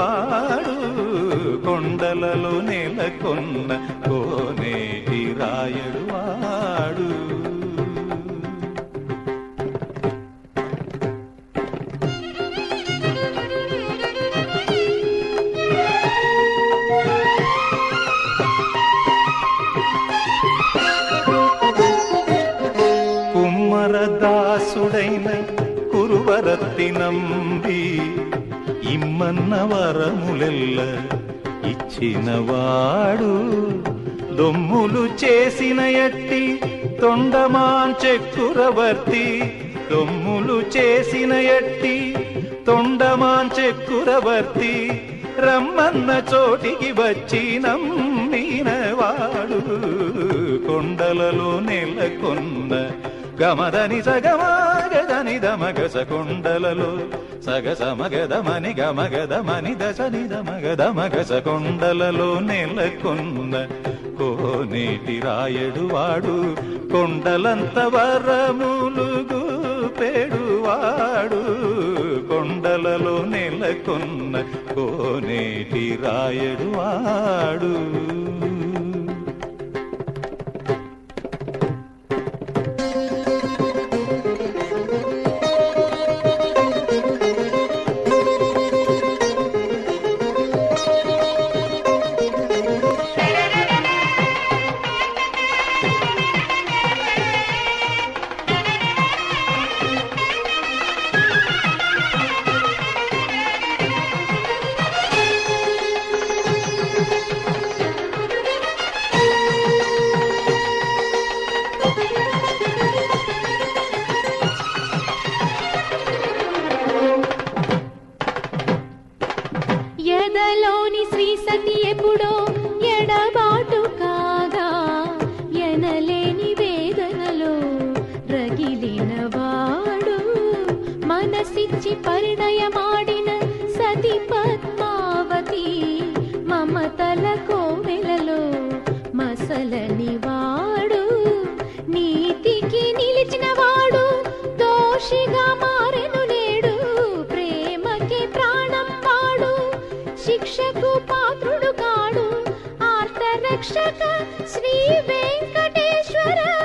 గుప్పెడువాడు కొండలలో నెలకొన్న కోనేటి రాయడువాడు కుమ్మరదాసుడైన కురువరత్తి నంబి ఇమ్మన్న వరములెల్ల ఇచ్చినవాడు దొమ్ములు చేసిన ఎట్టి తొండమాంచెక్కురవర్తి దొమ్ములు చేసిన ఎట్టి తొండమాంచెక్కురవర్తి రమ్మన్న చోటికి వచ్చి నమ్మినవాడు కొండలలో నెలకొన్న గమదని సగమగదని దమగస కొండలలో. సగస మగదమని గమగదమని దశని దమగదమగస కొండలలో. నెలకొన్న కోనేటి రాయడు వాడు కొండలంత వరములుగు పేడువాడు కొండలలో నెలకొన్న కోనేటి రాయడు వాడు. మనసిచ్చి పరిణయమాడిన సతి పద్మావతి మమతల కోమెలలో మసలని వాడు. నీతికి నిలిచిన వాడు దోషిగా మారెను నేడు. ప్రేమకి ప్రాణం వాడు శిక్షకు పాత్రుడు కాడు. ఆర్తరక్షక శ్రీ వెంకటేశ్వర